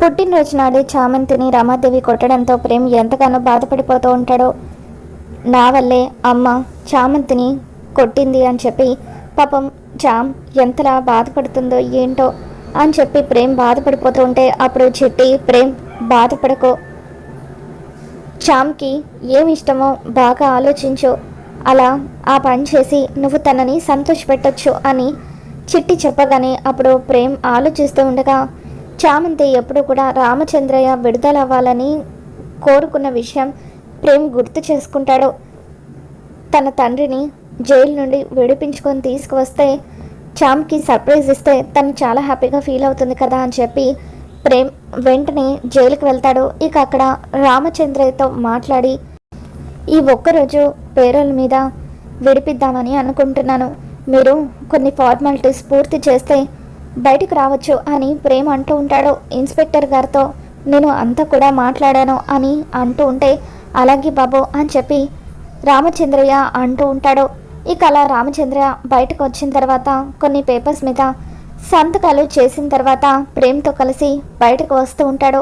పుట్టినరోజు నాడే చామంతిని రమాదేవి కొట్టడంతో ప్రేమ్ ఎంతగానో బాధపడిపోతూ ఉంటాడో. నా వల్లే అమ్మ చామంతిని కొట్టింది అని చెప్పి పాపం చామ్ ఎంతలా బాధపడుతుందో ఏంటో అని చెప్పి ప్రేమ్ బాధపడిపోతూ ఉంటే అప్పుడు చెట్టి ప్రేమ్ బాధపడకో. చామ్కి ఏమి ఇష్టమో బాగా ఆలోచించు. అలా ఆ పని చేసి నువ్వు తనని సంతోషపెట్టొచ్చు అని చిట్టి చెప్పగానే అప్పుడు ప్రేమ్ ఆలోచిస్తూ ఉండగా చామంతి ఎప్పుడు కూడా రామచంద్రయ్య విడుదల అవ్వాలని కోరుకున్న విషయం ప్రేమ్ గుర్తు చేసుకుంటాడు. తన తండ్రిని జైలు నుండి విడిపించుకొని తీసుకువస్తే చామ్కి సర్ప్రైజ్ ఇస్తే తను చాలా హ్యాపీగా ఫీల్ అవుతుంది కదా అని చెప్పి ప్రేమ్ వెంటనే జైలుకి వెళ్తాడు. ఇక అక్కడ రామచంద్రయ్యతో మాట్లాడి ఈ ఒక్కరోజు పేరోల మీద విడిపిద్దామని అనుకుంటున్నాను. మీరు కొన్ని ఫార్మాలిటీస్ పూర్తి చేస్తే బయటకు రావచ్చు అని ప్రేమ్ అంటూ ఉంటాడు. ఇన్స్పెక్టర్ గారితో నేను అంతా కూడా మాట్లాడాను అని అంటూ ఉంటే అలాగే బాబు అని చెప్పి రామచంద్రయ్య అంటూ ఉంటాడు. ఇక అలా రామచంద్రయ్య బయటకు వచ్చిన తర్వాత కొన్ని పేపర్స్ మీద సంతకాలు చేసిన తర్వాత ప్రేమ్తో కలిసి బయటకు వస్తూ ఉంటాడు.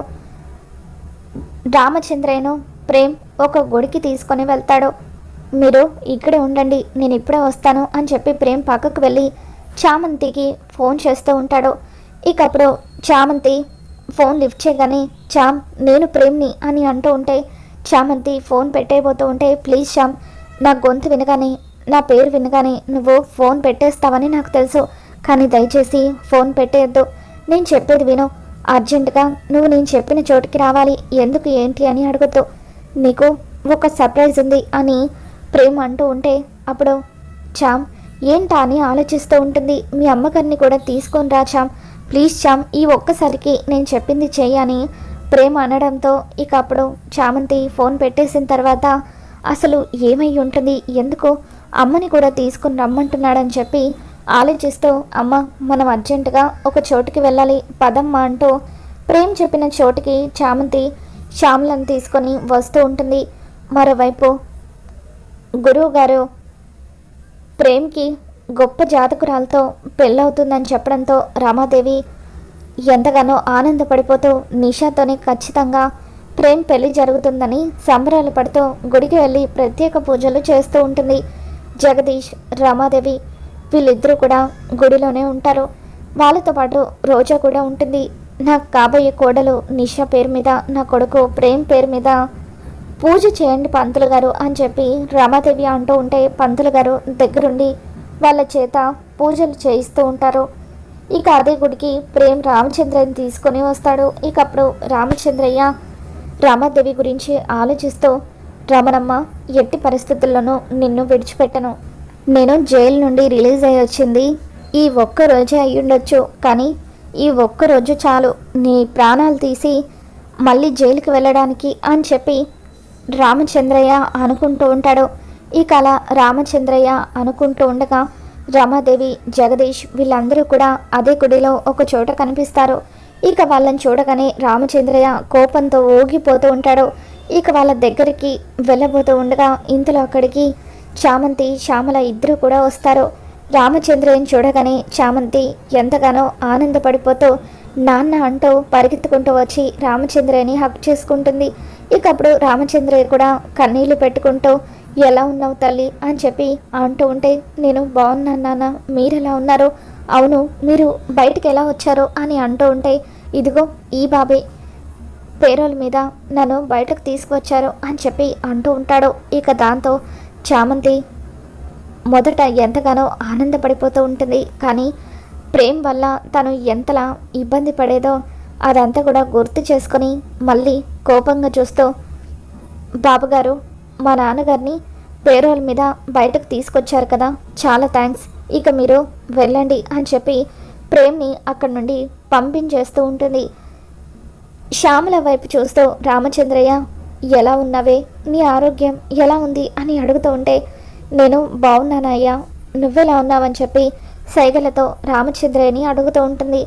రామచంద్రయ్యను ప్రేమ్ ఒక గుడికి తీసుకొని వెళ్తాడు. మీరు ఇక్కడే ఉండండి నేను ఇప్పుడే వస్తాను అని చెప్పి ప్రేమ్ పక్కకు వెళ్ళి చామంతికి ఫోన్ చేస్తూ ఉంటాడు. ఇక అప్పుడు చామంతి ఫోన్ లిఫ్ట్ చేయగానే చామ్ నేను ప్రేమ్ని అని అంటూ ఉంటే చామంతి ఫోన్ పెట్టేయబోతూ ఉంటే ప్లీజ్ చామ్ నా గొంతు వినగానే నా పేరు వినగానే నువ్వు ఫోన్ పెట్టేస్తావని నాకు తెలుసు. కానీ దయచేసి ఫోన్ పెట్టేయద్దు. నేను చెప్పేది విను. అర్జెంటుగా నువ్వు నేను చెప్పిన చోటుకి రావాలి. ఎందుకు ఏంటి అని అడుగుతూ నీకు ఒక సర్ప్రైజ్ ఉంది అని ప్రేమ అంటూ ఉంటే అప్పుడు చామ్ ఏంటా అని ఆలోచిస్తూ ఉంటుంది. మీ అమ్మగారిని కూడా తీసుకొని రా చామ్ ప్లీజ్ చామ్ ఈ ఒక్కసారికి నేను చెప్పింది చేయని ప్రేమ అనడంతో ఇక అప్పుడు చామంతి ఫోన్ పెట్టేసిన తర్వాత అసలు ఏమై ఉంటుంది? ఎందుకు అమ్మని కూడా తీసుకుని రమ్మంటున్నాడని చెప్పి ఆలోచిస్తూ అమ్మ మనం అర్జెంటుగా ఒక చోటుకి వెళ్ళాలి పదమ్మ అంటూ ప్రేమ్ చెప్పిన చోటుకి చామంతి శ్యామలను తీసుకొని వస్తూ ఉంటుంది. మరోవైపు గురువు గారు ప్రేమ్కి గొప్ప జాతకురాలతో పెళ్ళవుతుందని చెప్పడంతో రామాదేవి ఎంతగానో ఆనందపడిపోతూ నిషాతోనే ఖచ్చితంగా ప్రేమ్ పెళ్ళి జరుగుతుందని సంబరాలు పడుతూ గుడికి వెళ్ళి ప్రత్యేక పూజలు చేస్తూ ఉంటుంది. జగదీష్ రమాదేవి వీళ్ళిద్దరూ కూడా గుడిలోనే ఉంటారు. వాళ్ళతో పాటు రోజా కూడా ఉంటుంది. నా కాబోయే కోడలు నిషా పేరు మీద నా కొడుకు ప్రేమ్ పేరు మీద పూజ చేయండి పంతులు గారు అని చెప్పి రమాదేవి అంటూ ఉంటే పంతులు గారు దగ్గరుండి వాళ్ళ చేత పూజలు చేయిస్తూ ఉంటారు. ఇక అదే గుడికి ప్రేమ్ రామచంద్రని తీసుకొని వస్తాడు. ఇక అప్పుడు రామచంద్రయ్య రామాదేవి గురించి ఆలోచిస్తూ రమణమ్మ ఎట్టి పరిస్థితుల్లోనూ నిన్ను విడిచిపెట్టను. నేను జైలు నుండి రిలీజ్ అయ్యి వచ్చింది. ఈ ఒక్క రోజే అయి ఉండొచ్చు. కానీ ఈ ఒక్క రోజు చాలు. నీ ప్రాణాలు తీసి మళ్ళీ జైలుకి వెళ్ళడానికి అని చెప్పి రామచంద్రయ్య అనుకుంటూ ఉంటాడు. ఈ కళ రామచంద్రయ్య అనుకుంటూ ఉండగా రమాదేవి జగదీష్ వీళ్ళందరూ కూడా అదే గుడిలో ఒక చోట కనిపిస్తారు. ఇక వాళ్ళని చూడగానే రామచంద్రయ్య కోపంతో ఊగిపోతూ ఉంటాడు. ఇక వాళ్ళ దగ్గరికి వెళ్ళబోతూ ఉండగా ఇంతలో అక్కడికి చామంతి శ్యామల ఇద్దరు కూడా వస్తారు. రామచంద్రయ్యని చూడగానే చామంతి ఎంతగానో ఆనందపడిపోతూ నాన్న అంటూ పరిగెత్తుకుంటూ వచ్చి రామచంద్రయ్యని హక్ చేసుకుంటుంది. ఇక అప్పుడు రామచంద్రయ్య కూడా కన్నీళ్ళు పెట్టుకుంటూ ఎలా ఉన్నావు తల్లి? అని చెప్పి అంటూ ఉంటే నేను బాగున్నాను నాన్న మీరు ఎలా ఉన్నారు? అవును మీరు బయటికి ఎలా వచ్చారో? అని అంటూ ఉంటే ఇదిగో ఈ బాబే పేరోల మీద నన్ను బయటకు తీసుకువచ్చారు అని చెప్పి అంటూ ఉంటాడు. ఇక దాంతో చామంతి మొదట ఎంతగానో ఆనందపడిపోతూ ఉంటుంది. కానీ ప్రేమ్ వల్ల తను ఎంతలా ఇబ్బంది పడేదో అదంతా కూడా గుర్తు చేసుకొని మళ్ళీ కోపంగా చూస్తూ బాబుగారు మా నాన్నగారిని పేరోల్ మీద బయటకు తీసుకొచ్చారు కదా చాలా థ్యాంక్స్ ఇక మీరు వెళ్ళండి అని చెప్పి ప్రేమ్ని అక్కడి నుండి పంపించేస్తూ ఉంటుంది. శ్యామల వైపు చూస్తూ రామచంద్రయ్య ఎలా ఉన్నావే? నీ ఆరోగ్యం ఎలా ఉంది? అని అడుగుతూ ఉంటే నేను బాగున్నానయ్యా నువ్వెలా ఉన్నావని చెప్పి సైగలతో రామచంద్రయ్యని అడుగుతూ ఉంటుంది.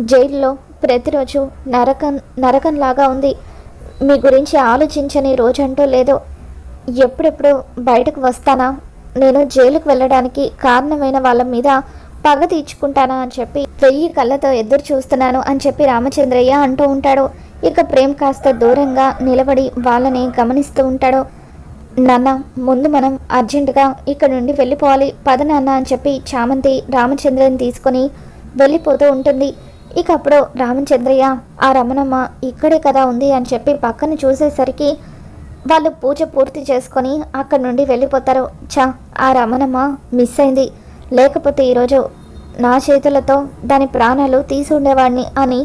జైల్లో ప్రతిరోజు నరకం నరకంలాగా ఉంది. మీ గురించి ఆలోచించని రోజంటూ లేదు ఎప్పుడెప్పుడు బయటకు వస్తానా? నేను జైలుకు వెళ్ళడానికి కారణమైన వాళ్ళ మీద పగ తీర్చుకుంటానా అని చెప్పి వెయ్యి కళ్ళతో ఎదురు చూస్తున్నాను అని చెప్పి రామచంద్రయ్య అంటూ ఉంటాడు. ఇక ప్రేమ్ కాస్త దూరంగా నిలబడి వాళ్ళని గమనిస్తూ ఉంటాడు. నాన్న ముందు మనం అర్జెంటుగా ఇక్కడ నుండి వెళ్ళిపోవాలి. పద నాన్న అని చెప్పి చామంతి రామచంద్రని తీసుకొని వెళ్ళిపోతూ ఉంటుంది. ఇక అప్పుడు రామచంద్రయ్య ఆ రమణమ్మ ఇక్కడే కదా ఉంది అని చెప్పి పక్కన చూసేసరికి వాళ్ళు పూజ పూర్తి చేసుకొని అక్కడి నుండి వెళ్ళిపోతారు. చా ఆ రమణమ్మ మిస్ అయింది. లేకపోతే ఈరోజు నా చేతులతో దాని ప్రాణాలు తీసి ఉండేవాడిని అని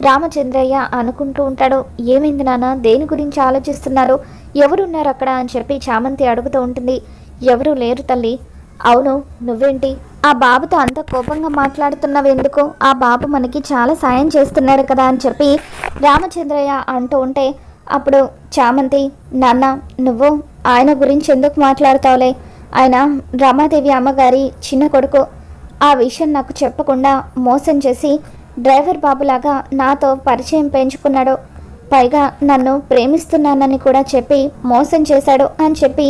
రామచంద్రయ్య అనుకుంటూ ఉంటాడు. ఏమైంది నాన్న? దేని గురించి ఆలోచిస్తున్నారు? ఎవరున్నారు అక్కడ? అని చెప్పి చామంతి అడుగుతూ ఉంటుంది. ఎవరు లేరు తల్లి. అవును నువ్వేంటి? ఆ బాబుతో అంత కోపంగా మాట్లాడుతున్నావు ఎందుకు? ఆ బాబు మనకి చాలా సాయం చేస్తున్నాడు కదా అని చెప్పి రామచంద్రయ్య అంటూ ఉంటే అప్పుడు చామంతి నాన్న నువ్వు ఆయన గురించి ఎందుకు మాట్లాడతావులే? ఆయన రమాదేవి అమ్మగారి చిన్న కొడుకు. ఆ విషయం నాకు చెప్పకుండా మోసం చేసి డ్రైవర్ బాబులాగా నాతో పరిచయం పెంచుకున్నాడు. పైగా నన్ను ప్రేమిస్తున్నానని కూడా చెప్పి మోసం చేశాడు అని చెప్పి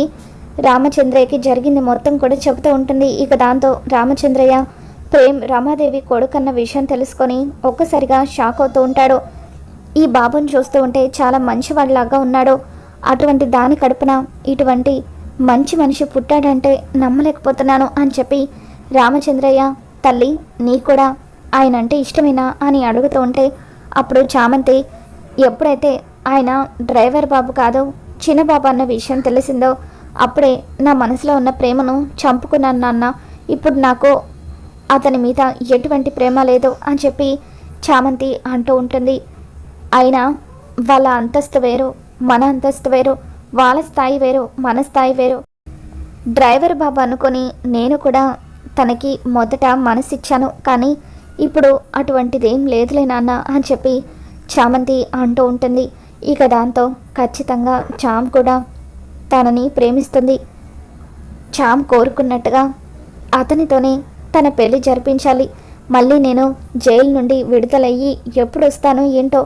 రామచంద్రయ్యకి జరిగింది మొత్తం కూడా చెబుతూ ఉంటుంది. ఇక దాంతో రామచంద్రయ్య ప్రేమ్ రమాదేవి కొడుకన్న విషయం తెలుసుకొని ఒక్కసారిగా షాక్ అవుతూ ఉంటాడు. ఈ బాబుని చూస్తూ ఉంటే చాలా మంచివాడిలాగా ఉన్నాడు. అటువంటి దాని కడుపున ఇటువంటి మంచి మనిషి పుట్టాడంటే నమ్మలేకపోతున్నాను అని చెప్పి రామచంద్రయ్య తల్లి నీ కూడా ఆయన అంటే ఇష్టమేనా? అని అడుగుతూ ఉంటే అప్పుడు చామంతి ఎప్పుడైతే ఆయన డ్రైవర్ బాబు కాదో చిన్న బాబు అన్న విషయం తెలిసిందో అప్పుడే నా మనసులో ఉన్న ప్రేమను చంపుకున్నాను నాన్న. ఇప్పుడు నాకు అతని మీద ఎటువంటి ప్రేమ లేదు అని చెప్పి చామంతి అంటూ ఉంటుంది. అయినా వాళ్ళ అంతస్తు వేరు మన అంతస్తు వేరు వాళ్ళ స్థాయి వేరు మన స్థాయి వేరు. డ్రైవర్ బాబు అనుకొని నేను కూడా తనకి మొదట మనసిచ్చాను. కానీ ఇప్పుడు అటువంటిదేం లేదులే నాన్న అని చెప్పి చామంతి అంటూ ఉంటుంది. ఇక దాంతో ఖచ్చితంగా చామ్ కూడా తనని ప్రేమిస్తుంది. చామ్ కోరుకున్నట్టుగా అతనితోనే తన పెళ్ళి జరిపించాలి. మళ్ళీ నేను జైలు నుండి విడుదలయ్యి ఎప్పుడు వస్తానో ఏంటో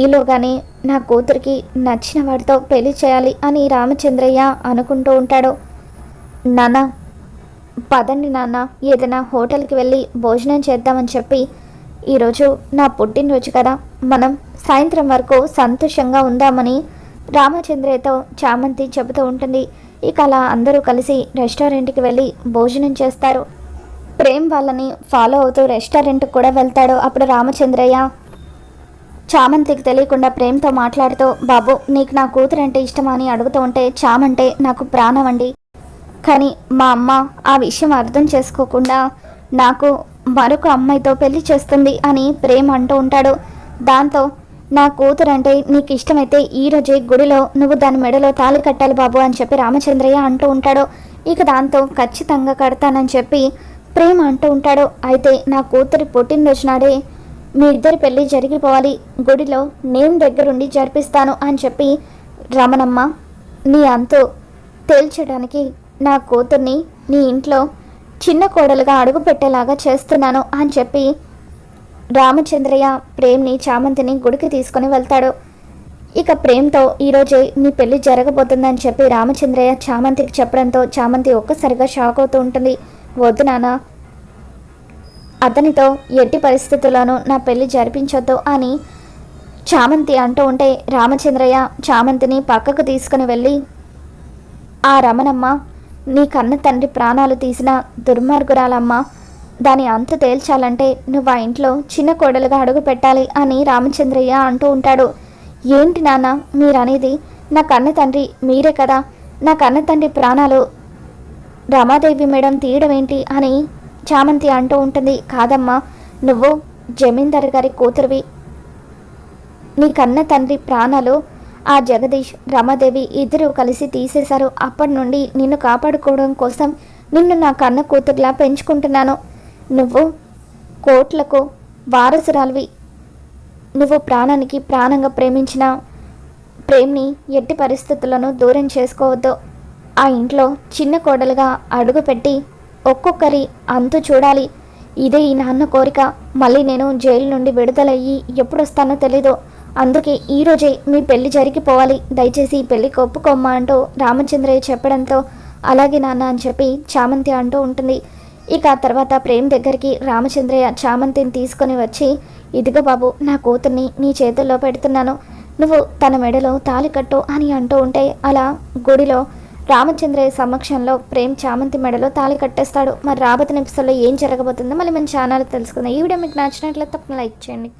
ఈలోగానే నా కూతురికి నచ్చిన వాడితో పెళ్ళి చేయాలి అని రామచంద్రయ్య అనుకుంటూ ఉంటాడు. నాన్న పదండి నాన్న ఏదైనా హోటల్కి వెళ్ళి భోజనం చేద్దామని చెప్పి ఈరోజు నా పుట్టినరోజు కదా. మనం సాయంత్రం వరకు సంతోషంగా ఉందామని రామచంద్రయ్యతో చామంతి చెబుతూ ఉంటుంది. ఇక అలా అందరూ కలిసి రెస్టారెంట్కి వెళ్ళి భోజనం చేస్తారు. ప్రేమ్ వాళ్ళని ఫాలో అవుతూ రెస్టారెంట్కి కూడా వెళ్తాడు అప్పుడు రామచంద్రయ్య. చామంతికి తెలియకుండా ప్రేమ్తో మాట్లాడుతూ బాబు నీకు నా కూతురు అంటే ఇష్టమా? అని అడుగుతూ ఉంటే చామంటే నాకు ప్రాణం అండి. కానీ మా అమ్మ ఆ విషయం అర్థం చేసుకోకుండా నాకు మరొక అమ్మాయితో పెళ్ళి చేస్తుంది అని ప్రేమ్ అంటూ ఉంటాడు. దాంతో నా కూతురు అంటే నీకు ఇష్టమైతే ఈరోజే గుడిలో నువ్వు దాని మెడలో తాళి కట్టాలి బాబు అని చెప్పి రామచంద్రయ్య అంటూ ఉంటాడు. ఇక దాంతో ఖచ్చితంగా కడతానని చెప్పి ప్రేమ అంటూ ఉంటాడు. అయితే నా కూతురి పుట్టినరోజు నాడే మీ ఇద్దరి పెళ్ళి జరిగిపోవాలి. గుడిలో నేను దగ్గరుండి జరిపిస్తాను అని చెప్పి రమణమ్మ నీ అంతు తేల్చడానికి నా కూతుర్ని నీ ఇంట్లో చిన్న కోడలుగా అడుగు పెట్టేలాగా చేస్తున్నాను అని చెప్పి రామచంద్రయ్య ప్రేమ్ని చామంతిని గుడికి తీసుకొని వెళ్తాడు. ఇక ప్రేమ్తో ఈరోజే నీ పెళ్ళి జరగబోతుందని చెప్పి రామచంద్రయ్య చామంతికి చెప్పడంతో చామంతి ఒక్కసారిగా షాక్ అవుతూ ఉంటుంది. వద్దు నాన్న. అతనితో ఎట్టి పరిస్థితుల్లోనూ నా పెళ్ళి జరిపించొద్దు అని చామంతి అంటూ ఉంటే రామచంద్రయ్య చామంతిని పక్కకు తీసుకుని వెళ్ళి ఆ రమణమ్మ నీ కన్న తండ్రి ప్రాణాలు తీసిన దుర్మార్గురాలమ్మ దాని అంతు తేల్చాలంటే నువ్వు ఆ ఇంట్లో చిన్న కోడలుగా అడుగు పెట్టాలి అని రామచంద్రయ్య అంటూ ఉంటాడు. ఏంటి నాన్న మీరనేది నా కన్న తండ్రి మీరే కదా నా కన్న తండ్రి ప్రాణాలు. రమాదేవి మేడం తీయడం ఏంటి అని చామంతి అంటూ ఉంటుంది. కాదమ్మా నువ్వు జమీందారు గారి కూతురువి. నీ కన్న తండ్రి ప్రాణాలు ఆ జగదీష్ రమాదేవి ఇద్దరు కలిసి తీసేశారు. అప్పటి నుండి నిన్ను కాపాడుకోవడం కోసం నిన్ను నా కన్న కూతురులా పెంచుకుంటున్నాను. నువ్వు కోట్లకు వారసురాలివి. నువ్వు ప్రాణానికి ప్రాణంగా ప్రేమించిన ప్రేమ్ని ఎట్టి పరిస్థితులను దూరం చేసుకోవద్దు. ఆ ఇంట్లో చిన్న కోడలుగా అడుగుపెట్టి ఒక్కొక్కరి అంతు చూడాలి. ఇదే ఈ నాన్న కోరిక. మళ్ళీ నేను జైలు నుండి విడుదలయ్యి ఎప్పుడు వస్తానో తెలీదు. అందుకే ఈరోజే మీ పెళ్ళి జరిగిపోవాలి. దయచేసి ఈ పెళ్ళికి ఒప్పుకోమ్మా అంటూ రామచంద్రయ్య చెప్పడంతో అలాగే నాన్న అని చెప్పి చామంతి అంటూ ఉంటుంది. ఇక తర్వాత ప్రేమ్ దగ్గరికి రామచంద్రయ్య చామంతిని తీసుకొని వచ్చి ఇదిగో బాబు నా కూతుర్ని నీ చేతుల్లో పెడుతున్నాను. నువ్వు తన మెడలో తాలి కట్టు అని అంటూ ఉంటే అలా గుడిలో రామచంద్రయ్య సమక్షంలో ప్రేమ్ చామంతి మెడలో తాళి కట్టేస్తాడు. మరి రాబోతున్న ఎపిసోడ్లో ఏం జరగబోతుందో మళ్ళీ మన ఛానల్ తెలుసుకుందాం. ఈ వీడియో మీకు నచ్చినట్లయితే తప్పని లైక్ చేయండి.